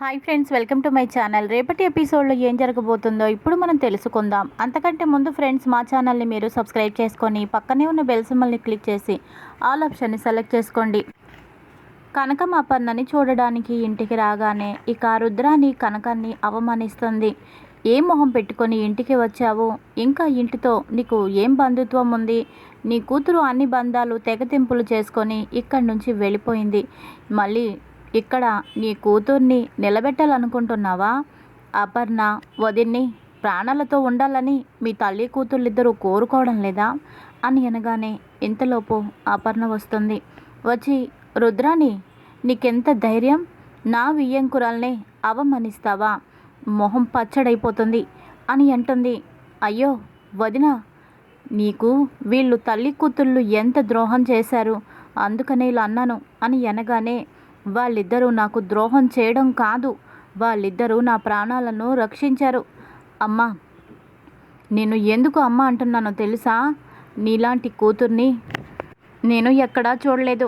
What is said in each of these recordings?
Hi friends welcome to my channel రేపటి ఎపిసోడ్లో ఏం జరగబోతుందో ఇప్పుడు మనం తెలుసుకుందాం. అంతకంటే ముందు ఫ్రెండ్స్ మా ఛానల్ని మీరు సబ్స్క్రైబ్ చేసుకొని పక్కనే ఉన్న బెల్ సింబల్ని క్లిక్ చేసి ఆల్ ఆప్షన్ని సెలెక్ట్ చేసుకోండి. కనకం అపర్ణని చూడడానికి ఇంటికి రాగానే ఇక రుద్రాని కనకాన్ని అవమానిస్తుంది. ఏ మొహం పెట్టుకొని ఇంటికి వచ్చావు? ఇంకా ఇంటితో నీకు ఏం బంధుత్వం ఉంది? నీ కూతురు అన్ని బంధాలు తెగతింపులు చేసుకొని ఇక్కడి నుంచి వెళ్ళిపోయింది. మళ్ళీ ఇక్కడ నీ కూతుర్ని నిలబెట్టాలనుకుంటున్నావా? అపర్ణ వదిన్ని ప్రాణాలతో ఉండాలని మీ తల్లి కూతుర్లిద్దరూ కోరుకోవడం లేదా? అని అనగానే ఇంతలోపు అపర్ణ వస్తుంది. వచ్చి రుద్రాని నీకెంత ధైర్యం? నా వియ్యంకురాల్ని అవమానిస్తావా? మొహం పచ్చడైపోతుంది అని అంటుంది. అయ్యో వదిన నీకు వీళ్ళు తల్లి కూతుళ్ళు ఎంత ద్రోహం చేశారు? అందుకనే ఇలా అన్నాను అని అనగానే వాళ్ళిద్దరూ నాకు ద్రోహం చేయడం కాదు. వాళ్ళిద్దరూ నా ప్రాణాలను రక్షించారు. అమ్మా నేను ఎందుకు అమ్మ అంటున్నానో తెలుసా? నీలాంటి కూతుర్ని నేను ఎక్కడా చూడలేదు.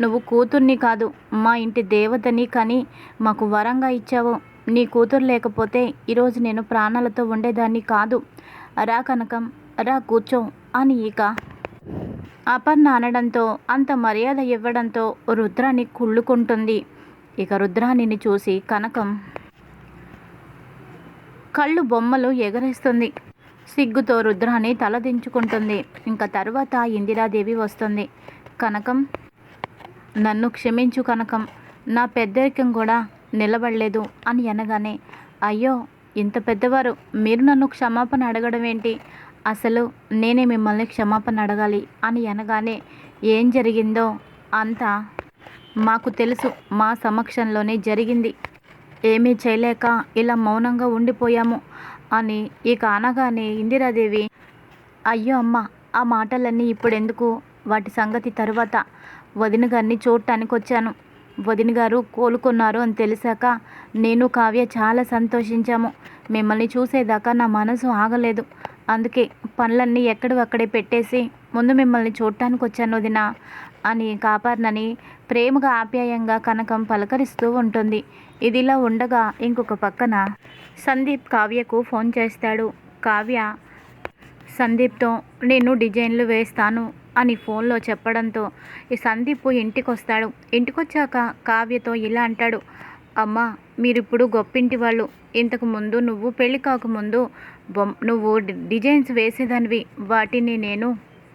నువ్వు కూతుర్ని కాదు మా ఇంటి దేవతని కానీ మాకు వరంగా ఇచ్చావు. నీ కూతురు లేకపోతే ఈరోజు నేను ప్రాణాలతో ఉండేదాన్ని కాదు. రా కనకం రా కూర్చో అని ఇక అపర్ణ అనడంతో అంత మర్యాద ఇవ్వడంతో రుద్రాన్ని కుళ్ళుకుంటుంది. ఇక రుద్రాణిని చూసి కనకం కళ్ళు బొమ్మలు ఎగరేస్తుంది. సిగ్గుతో రుద్రాన్ని తలదించుకుంటుంది ఇంకా తర్వాత ఇందిరాదేవి వస్తుంది. కనకం నన్ను క్షమించు కనకం నా పెద్దరికం కూడా నిలబడలేదు అని అనగానే అయ్యో ఇంత పెద్దవారు మీరు నన్ను క్షమాపణ అడగడం ఏంటి అసలు నేనే మిమ్మల్ని క్షమాపణ అడగాలి అని అనగానే ఏం జరిగిందో అంతా మాకు తెలుసు. మా సమక్షంలోనే జరిగింది. ఏమీ చేయలేక ఇలా మౌనంగా ఉండిపోయాము అని ఇక అనగానే ఇందిరాదేవి అయ్యో అమ్మ ఆ మాటలన్నీ ఇప్పుడెందుకు? వాటి సంగతి తరువాత వదిన గారిని చూడటానికి వచ్చాను. వదిన గారు కోలుకున్నారు అని తెలిసాక నేను కావ్య చాలా సంతోషించాము. మిమ్మల్ని చూసేదాకా నా మనసు ఆగలేదు. అందుకే పనులన్నీ ఎక్కడివక్కడే పెట్టేసి ముందు మిమ్మల్ని చూడటానికి వచ్చాను వదిన అని కాపాడనని ప్రేమగా ఆప్యాయంగా కనకం పలకరిస్తూ ఉంటుంది. ఇదిలా ఉండగా ఇంకొక పక్కన సందీప్ కావ్యకు ఫోన్ చేస్తాడు. కావ్య సందీప్తో నేను డిజైన్లు వేస్తాను అని ఫోన్లో చెప్పడంతో ఈ సందీప్ ఇంటికి వస్తాడు కావ్యతో ఇలా అంటాడు. అమ్మ మీరిప్పుడు గొప్పింటి వాళ్ళు. ఇంతకు ముందు నువ్వు పెళ్ళి కాకముందు బొమ్ నువ్వు డిజైన్స్ వేసేదానివి. వాటిని నేను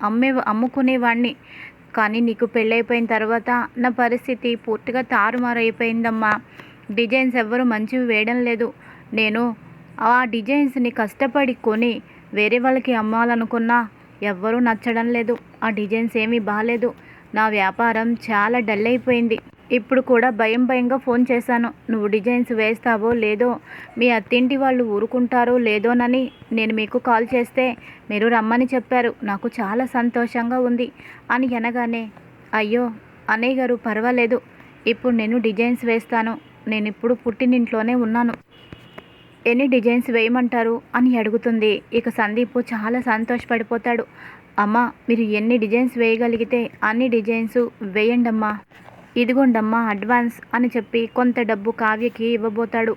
అమ్మే అమ్ముకునేవాడిని కానీ నీకు పెళ్ళైపోయిన తర్వాత నా పరిస్థితి పూర్తిగా తారుమారైపోయిందమ్మా. డిజైన్స్ ఎవ్వరు మంచివి వేయడం లేదు. నేను ఆ డిజైన్స్ని కష్టపడి కొని వేరే వాళ్ళకి అమ్మాలనుకున్నా ఎవ్వరూ నచ్చడం లేదు. ఆ డిజైన్స్ ఏమీ బాగాలేదు నా వ్యాపారం చాలా డల్ అయిపోయింది. ఇప్పుడు కూడా భయం భయంగా ఫోన్ చేశాను. నువ్వు డిజైన్స్ వేస్తావో లేదో మీ అత్తింటి వాళ్ళు ఊరుకుంటారో లేదోనని నేను మీకు కాల్ చేస్తే మీరు రమ్మని చెప్పారు. నాకు చాలా సంతోషంగా ఉంది అని అనగానే అయ్యో అనే గారు పర్వాలేదు. ఇప్పుడు నేను డిజైన్స్ వేస్తాను. నేను ఇప్పుడు పుట్టినింట్లోనే ఉన్నాను. ఎన్ని డిజైన్స్ వేయమంటారు? అని అడుగుతుంది. ఇక సందీప్ చాలా సంతోషపడిపోతాడు. అమ్మా మీరు ఎన్ని డిజైన్స్ వేయగలిగితే అన్ని డిజైన్స్ వేయండమ్మా. ఇదిగోండమ్మా అడ్వాన్స్ అని చెప్పి కొంత డబ్బు కావ్యకి ఇవ్వబోతాడు.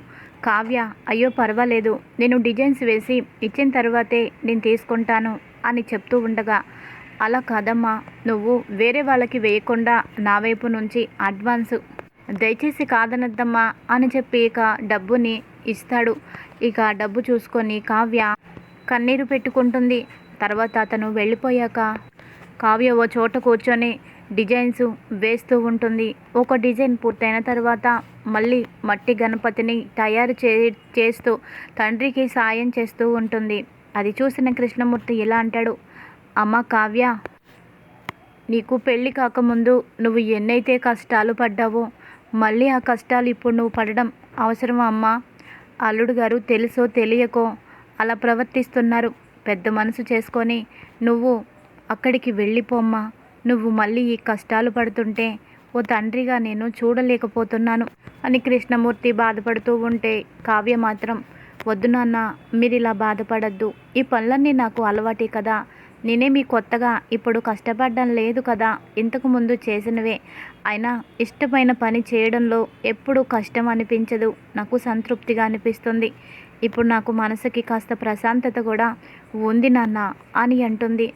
కావ్య అయ్యో పర్వాలేదు నేను డిజైన్స్ వేసి ఇచ్చిన తర్వాతే నేను తీసుకుంటాను అని చెప్తూ ఉండగా అలా కాదమ్మా నువ్వు వేరే వాళ్ళకి వేయకుండా నా వైపు నుంచి అడ్వాన్స్ దయచేసి కాదనద్దమ్మా అని చెప్పి ఇక డబ్బుని ఇస్తాడు. ఇక డబ్బు చూసుకొని కావ్య కన్నీరు పెట్టుకుంటుంది. తర్వాత అతను వెళ్ళిపోయాక కావ్య ఓ చోట కూర్చొని డిజైన్స్ వేస్తూ ఉంటుంది. ఒక డిజైన్ పూర్తయిన తర్వాత మళ్ళీ మట్టి గణపతిని తయారు చే చేస్తూ తండ్రికి సాయం చేస్తూ ఉంటుంది. అది చూసిన కృష్ణమూర్తి ఇలా అంటాడు అమ్మ కావ్య నీకు పెళ్ళి కాకముందు నువ్వు ఎన్నైతే కష్టాలు పడ్డావో మళ్ళీ ఆ కష్టాలు ఇప్పుడు నువ్వు పడడం అవసరమా అమ్మా? అల్లుడు గారు తెలుసో తెలియకో అలా ప్రవర్తిస్తున్నారు. పెద్ద మనసు చేసుకొని నువ్వు అక్కడికి వెళ్ళిపోమ్మా నువ్వు మళ్ళీ ఈ కష్టాలు పడుతుంటే ఓ తండ్రిగా నేను చూడలేకపోతున్నాను అని కృష్ణమూర్తి బాధపడుతూ ఉంటే కావ్య మాత్రం వద్దు నాన్న మీరు ఇలా బాధపడద్దు. ఈ పనులన్నీ నాకు అలవాటే కదా. నేనేమి కొత్తగా ఇప్పుడు కష్టపడడం లేదు కదా. ఇంతకు ముందు చేసినవే. అయినా ఇష్టమైన పని చేయడంలో ఎప్పుడూ కష్టం అనిపించదు. నాకు సంతృప్తిగా అనిపిస్తుంది. ఇప్పుడు నాకు మనసుకి కాస్త ప్రశాంతత కూడా ఉంది నాన్న అని అంటుంది.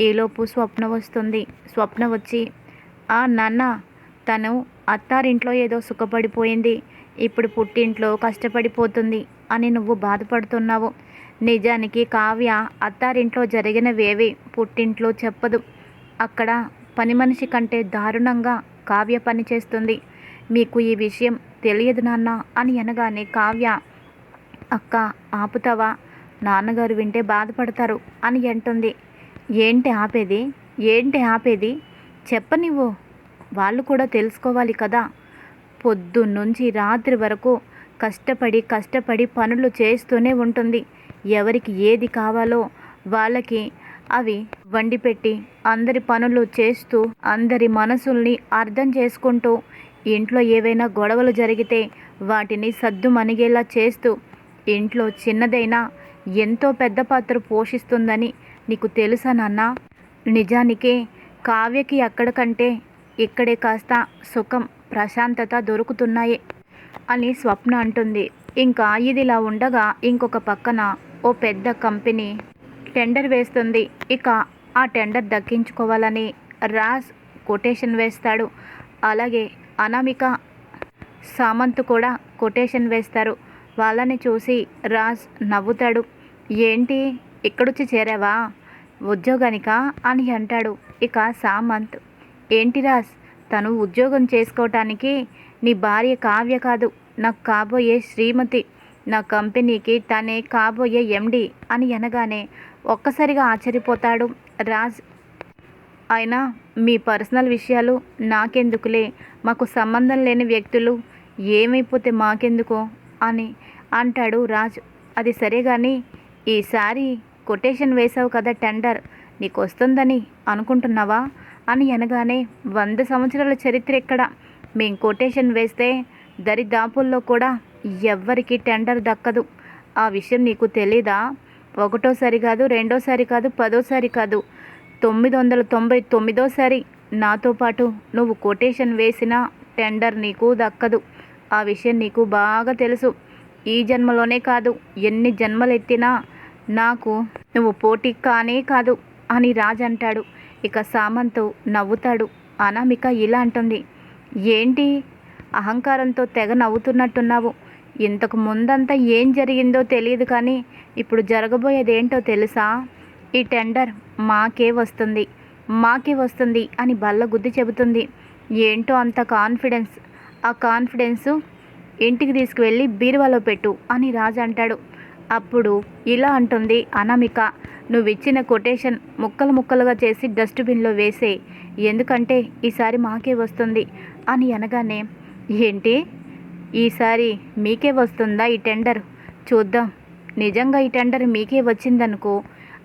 ఈలోపు స్వప్న వస్తుంది. స్వప్న వచ్చి ఆ నాన్న తను అత్తారింట్లో ఏదో సుఖపడిపోయింది. ఇప్పుడు పుట్టింట్లో కష్టపడిపోతుంది అని నువ్వు బాధపడుతున్నావు. నిజానికి కావ్య అత్తారింట్లో జరిగినవేవి పుట్టింట్లో చెప్పదు. అక్కడ పని మనిషి కంటే దారుణంగా కావ్య పనిచేస్తుంది మీకు ఈ విషయం తెలియదు నాన్న అని అనగానే కావ్య అక్క ఆపుతావా? నాన్నగారు వింటే బాధపడతారు అని అంటుంది. ఏంటి ఆపేది? ఏంటి ఆపేది? చెప్పనివ్వు. వాళ్ళు కూడా తెలుసుకోవాలి కదా. పొద్దున్నుంచి రాత్రి వరకు కష్టపడి కష్టపడి పనులు చేస్తూనే ఉంటుంది. ఎవరికి ఏది కావాలో వాళ్ళకి అవి వండిపెట్టి అందరి పనులు చేస్తూ అందరి మనసుల్ని అర్థం చేసుకుంటూ ఇంట్లో ఏవైనా గొడవలు జరిగితే వాటిని సద్దు మణిగేలా చేస్తూ ఇంట్లో చిన్నదైనా ఎంతో పెద్ద పాత్ర పోషిస్తుందని నీకు తెలుసా నాన్న? నిజానికి కావ్యకి అక్కడ కంటే ఇక్కడే కాస్త సుఖం ప్రశాంతత దొరుకుతున్నాయి అని స్వప్న అంటుంది. ఇంకా ఇదిలా ఉండగా ఇంకొక పక్కన ఓ పెద్ద కంపెనీ టెండర్ వేస్తుంది. ఇక ఆ టెండర్ దక్కించుకోవాలని రాజ్ కొటేషన్ వేస్తాడు. అలాగే అనామిక సామంత్ కూడా కొటేషన్ వేస్తారు. వాళ్ళని చూసి రాజ్ నవ్వుతాడు. ఏంటి? ఎక్కడొచ్చి చేరావా? ఉద్యోగానికా? అని అంటాడు. ఇక సామంత్. ఏంటి రాజ్? తను ఉద్యోగం చేసుకోవటానికి నీ భార్య కావ్య కాదు. నాకు కాబోయే శ్రీమతి. నా కంపెనీకి తనే కాబోయే ఎండి అని అనగానే ఒక్కసారిగా ఆశ్చర్యపోతాడు రాజ్. అయినా మీ పర్సనల్ విషయాలు నాకెందుకులే? మాకు సంబంధం లేని వ్యక్తులు ఏమైపోతే మాకెందుకో? అని అంటాడు రాజ్. అది సరే కానీ ఈసారి కొటేషన్ వేసావు కదా టెండర్. నీకు వస్తుందని అనుకుంటున్నావా? అని అనగానే వంద సంవత్సరాల చరిత్ర ఎక్కడ? మేం కొటేషన్ వేస్తే దరిదాపుల్లో కూడా ఎవ్వరికి టెండర్ దక్కదు. ఆ విషయం నీకు తెలీదా? ఒకటోసారి కాదు రెండోసారి కాదు పదోసారి కాదు. తొమ్మిది వందల తొంభై తొమ్మిదోసారి నాతో పాటు నువ్వు కొటేషన్ వేసిన టెండర్ నీకు దక్కదు. ఆ విషయం నీకు బాగా తెలుసు. ఈ జన్మలోనే కాదు ఎన్ని జన్మలు ఎత్తినా నాకు నువ్వు పోటీ కానే కాదు అని రాజ్ అంటాడు. ఇక సామంతు నవ్వుతాడు. అనామిక ఇలా అంటుంది. ఏంటి? అహంకారంతో తెగ నవ్వుతున్నట్టున్నావు. ఇంతకు ముందంతా ఏం జరిగిందో తెలియదు కానీ ఇప్పుడు జరగబోయేది ఏంటో తెలుసా? ఈ టెండర్ మాకే వస్తుంది. మాకే వస్తుంది అని బల్ల గుద్ది చెబుతుంది. ఏంటో అంత కాన్ఫిడెన్స్? ఆ కాన్ఫిడెన్సు ఇంటికి తీసుకువెళ్ళి బీరువాలో పెట్టు అని రాజు అంటాడు. అప్పుడు ఇలా అంటుంది అనామిక నువ్వు ఇచ్చిన కొటేషన్ ముక్కలు ముక్కలుగా చేసి డస్ట్బిన్లో వేసే. ఎందుకంటే ఈసారి మాకే వస్తుంది అని అనగానే ఏంటి? ఈసారి మీకే వస్తుందా ఈ టెండర్ చూద్దాం. నిజంగా ఈ టెండర్ మీకే వచ్చిందనుకో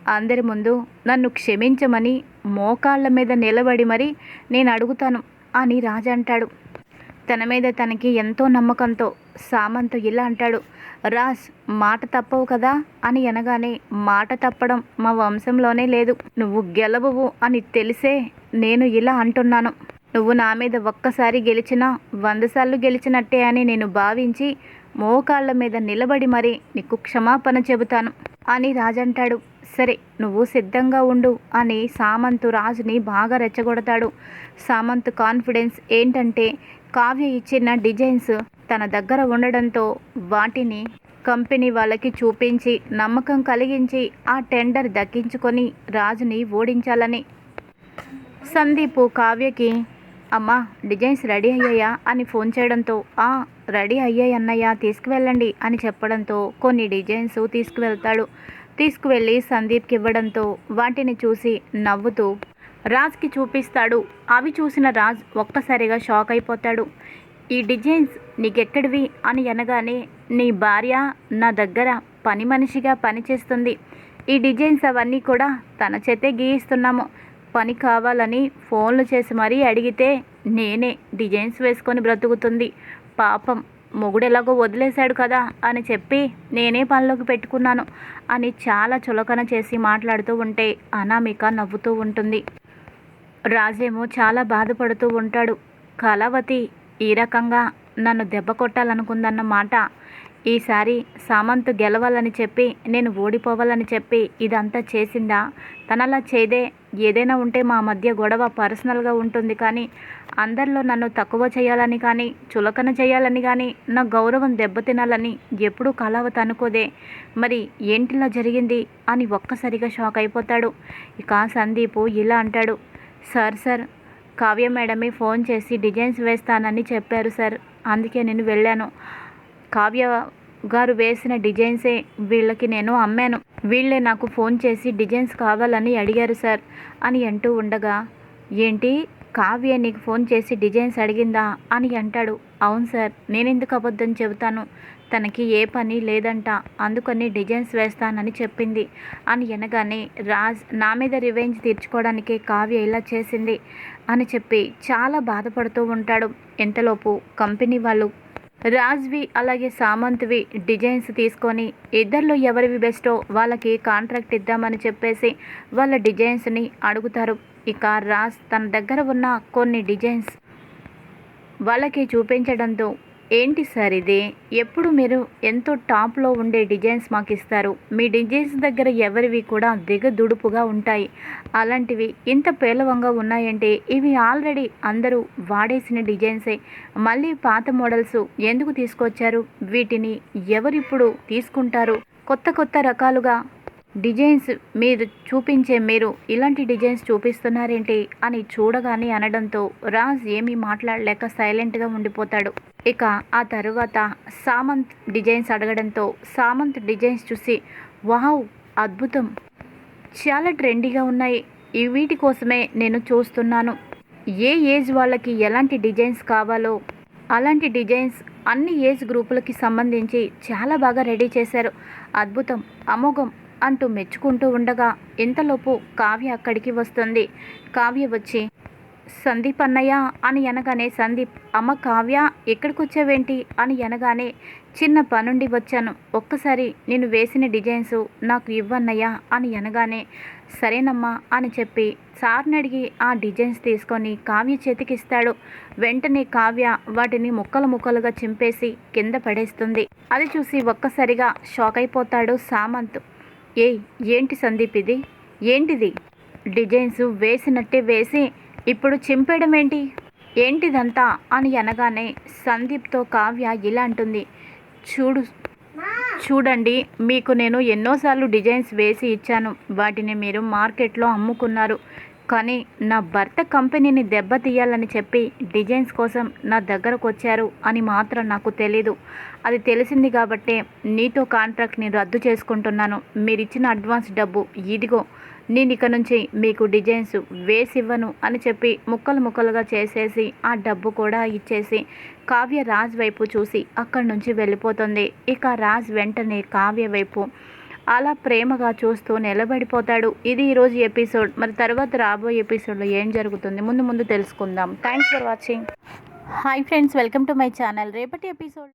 అందరి ముందు నన్ను క్షమించమని మోకాళ్ళ మీద నిలబడి మరి నేను అడుగుతాను అని రాజా అంటాడు. తన మీద తనకి ఎంతో నమ్మకంతో సామంతు ఇలా అంటాడు రాజ్ మాట తప్పవు కదా? అని అనగానే మాట తప్పడం మా వంశంలోనే లేదు. నువ్వు గెలవవు అని తెలిసే నేను ఇలా అంటున్నాను. నువ్వు నా మీద ఒక్కసారి గెలిచినా వందసార్లు గెలిచినట్టే అని నేను భావించి మోకాళ్ళ మీద నిలబడి మరీ నీకు క్షమాపణ చెబుతాను. అని రాజంటాడు. సరే నువ్వు సిద్ధంగా ఉండు అని సామంతు రాజుని బాగా రెచ్చగొడతాడు. సామంత్ కాన్ఫిడెన్స్ ఏంటంటే కావ్య ఇచ్చిన డిజైన్స్ తన దగ్గర ఉండడంతో వాటిని కంపెనీ వాళ్ళకి చూపించి నమ్మకం కలిగించి ఆ టెండర్ దక్కించుకొని రాజుని ఓడించాలని. సందీప్ కావ్యకి అమ్మా డిజైన్స్ రెడీ అయ్యాయా? అని ఫోన్ చేయడంతో ఆ రెడీ అయ్యాయి అన్నయ్య తీసుకువెళ్ళండి అని చెప్పడంతో కొన్ని డిజైన్స్ తీసుకువెళ్తాడు. తీసుకువెళ్ళి సందీప్కి ఇవ్వడంతో వాటిని చూసి నవ్వుతూ రాజ్కి చూపిస్తాడు. అవి చూసిన రాజ్ ఒక్కసారిగా షాక్ అయిపోతాడు. ఈ డిజైన్స్ నీకెక్కడివి? అని అనగానే నీ భార్య నా దగ్గర పని మనిషిగా పనిచేస్తుంది. ఈ డిజైన్స్ అవన్నీ కూడా తన చేతే గీయిస్తున్నాము. పని కావాలని ఫోన్లు చేసి మరీ అడిగితే నేనే డిజైన్స్ వేసుకొని బ్రతుకుతుంది. పాపం మొగుడు ఎలాగో వదిలేశాడు కదా అని చెప్పి నేనే పనిలోకి పెట్టుకున్నాను అని చాలా చులకన చేసి మాట్లాడుతూ ఉంటే అనామిక నవ్వుతూ ఉంటుంది. రాజేమో చాలా బాధపడుతూ ఉంటాడు. కళావతి ఈ రకంగా నన్ను దెబ్బ కొట్టాలనుకుందన్న మాట ఈసారి సామంత్ గెలవాలని చెప్పి నేను ఓడిపోవాలని చెప్పి ఇదంతా చేసిందా? తనలా చేదే ఏదైనా ఉంటే మా మధ్య గొడవ పర్సనల్గా ఉంటుంది కానీ అందరిలో నన్ను తక్కువ చేయాలని కానీ చులకన చేయాలని కానీ నా గౌరవం దెబ్బతినాలని ఎప్పుడూ కలవత అనుకోదే. మరి ఏంటిలా జరిగింది అని ఒక్కసారిగా షాక్ అయిపోతాడు. ఇక సందీపు ఇలా అంటాడు సార్ సార్ కావ్య మేడమే ఫోన్ చేసి డిజైన్స్ వేస్తానని చెప్పారు సార్. అందుకే నేను వెళ్ళాను. కావ్య గారు వేసిన డిజైన్సే వీళ్ళకి నేను అమ్మాను. వీళ్ళే నాకు ఫోన్ చేసి డిజైన్స్ కావాలని అడిగారు సార్ అని అంటూ ఉండగా ఏంటి? కావ్య నీకు ఫోన్ చేసి డిజైన్స్ అడిగిందా అని అంటాడు. అవును సార్ నేనెందుకు అబద్ధం చెబుతాను? తనకి ఏ పని లేదంట అందుకని డిజైన్స్ వేస్తానని చెప్పింది. అని అనగానే రాజ్ నా మీద రివెంజ్ తీర్చుకోవడానికి కావ్య ఇలా చేసింది అని చెప్పి చాలా బాధపడుతూ ఉంటాడు. ఎంతలోపు కంపెనీ వాళ్ళు రాజ్వి అలాగే సామంత్వి డిజైన్స్ తీసుకొని ఇద్దరిలో ఎవరివి బెస్టో వాళ్ళకి కాంట్రాక్ట్ ఇద్దామని చెప్పేసి వాళ్ళ డిజైన్స్ని అడుగుతారు. ఇక రాజ్ తన దగ్గర ఉన్న కొన్ని డిజైన్స్ వాళ్ళకి చూపించడంతో ఏంటి సార్ ఇది? ఎప్పుడు మీరు ఎంతో టాప్లో ఉండే డిజైన్స్ మాకు ఇస్తారు. మీ డిజైన్స్ దగ్గర ఎవరివి కూడా దిగదుడుపుగా ఉంటాయి. అలాంటివి ఇంత పేలవంగా ఉన్నాయంటే ఇవి ఆల్రెడీ అందరూ వాడేసిన డిజైన్సే. మళ్ళీ పాత మోడల్స్ ఎందుకు తీసుకొచ్చారు? వీటిని ఎవరిప్పుడు తీసుకుంటారు? కొత్త కొత్త రకాలుగా డిజైన్స్ మీరు చూపించే మీరు ఇలాంటి డిజైన్స్ చూపిస్తున్నారేంటి అని చూడగానే అనడంతో రాజ్ ఏమీ మాట్లాడలేక సైలెంట్గా ఉండిపోతాడు. ఇక ఆ తరువాత సామంత్ డిజైన్స్ అడగడంతో సామంత్ డిజైన్స్ చూసి వావ్ అద్భుతం! చాలా ట్రెండీగా ఉన్నాయి. ఈ వీటి కోసమే నేను చూస్తున్నాను. ఏ ఏజ్ వాళ్ళకి ఎలాంటి డిజైన్స్ కావాలో అలాంటి డిజైన్స్ అన్ని ఏజ్ గ్రూపులకి సంబంధించి చాలా బాగా రెడీ చేశారు. అద్భుతం! అమోఘం! అంటూ మెచ్చుకుంటూ ఉండగా ఇంతలోపు కావ్య అక్కడికి వస్తుంది. కావ్య వచ్చి సందీప్ అన్నయ్య అని అనగానే సందీప్ అమ్మ కావ్య ఎక్కడికి వచ్చావేంటి అని అనగానే చిన్న పనుండి వచ్చాను. ఒక్కసారి నేను వేసిన డిజైన్స్ నాకు ఇవ్వన్నయ్య అని అనగానే సరేనమ్మా అని చెప్పి సార్ని అడిగి ఆ డిజైన్స్ తీసుకొని కావ్య చేతికిస్తాడు. వెంటనే కావ్య వాటిని ముక్కలు ముక్కలుగా చింపేసి కింద పడేస్తుంది. అది చూసి ఒక్కసారిగా షాక్ అయిపోతాడు సామంత్. ఏయ్ ఏంటి సందీప్ ఇది? ఏంటిది? డిజైన్స్ వేసినట్టే వేసి ఇప్పుడు చింపేయడం ఏంటి? ఏంటిదంతా అని అనగానే సందీప్తో కావ్య ఇలా అంటుంది. చూడు చూడండి మీకు నేను ఎన్నోసార్లు డిజైన్స్ వేసి ఇచ్చాను. వాటిని మీరు మార్కెట్లో అమ్ముకున్నారు. కానీ నా భర్త కంపెనీని దెబ్బతీయాలని చెప్పి డిజైన్స్ కోసం నా దగ్గరకు వచ్చారు అని మాత్రం నాకు తెలీదు. అది తెలిసింది కాబట్టే నీతో కాంట్రాక్ట్ని రద్దు చేసుకుంటున్నాను. మీరిచ్చిన అడ్వాన్స్ డబ్బు ఇదిగో నేను ఇక నుంచి మీకు డిజైన్స్ వేసివ్వను అని చెప్పి ముక్కలు ముక్కలుగా చేసేసి ఆ డబ్బు కూడా ఇచ్చేసి కావ్య రాజ్ వైపు చూసి అక్కడి నుంచి వెళ్ళిపోతుంది. ఇక రాజ్ వెంటనే కావ్య వైపు అలా ప్రేమగా చూస్తూ నిలబడిపోతాడు. ఇది ఈరోజు ఎపిసోడ్. మరి తర్వాత రాబోయే ఎపిసోడ్లో ఏం జరుగుతుంది? ముందు ముందు తెలుసుకుందాం. Thanks for watching hi friends welcome to my channel రేపటి ఎపిసోడ్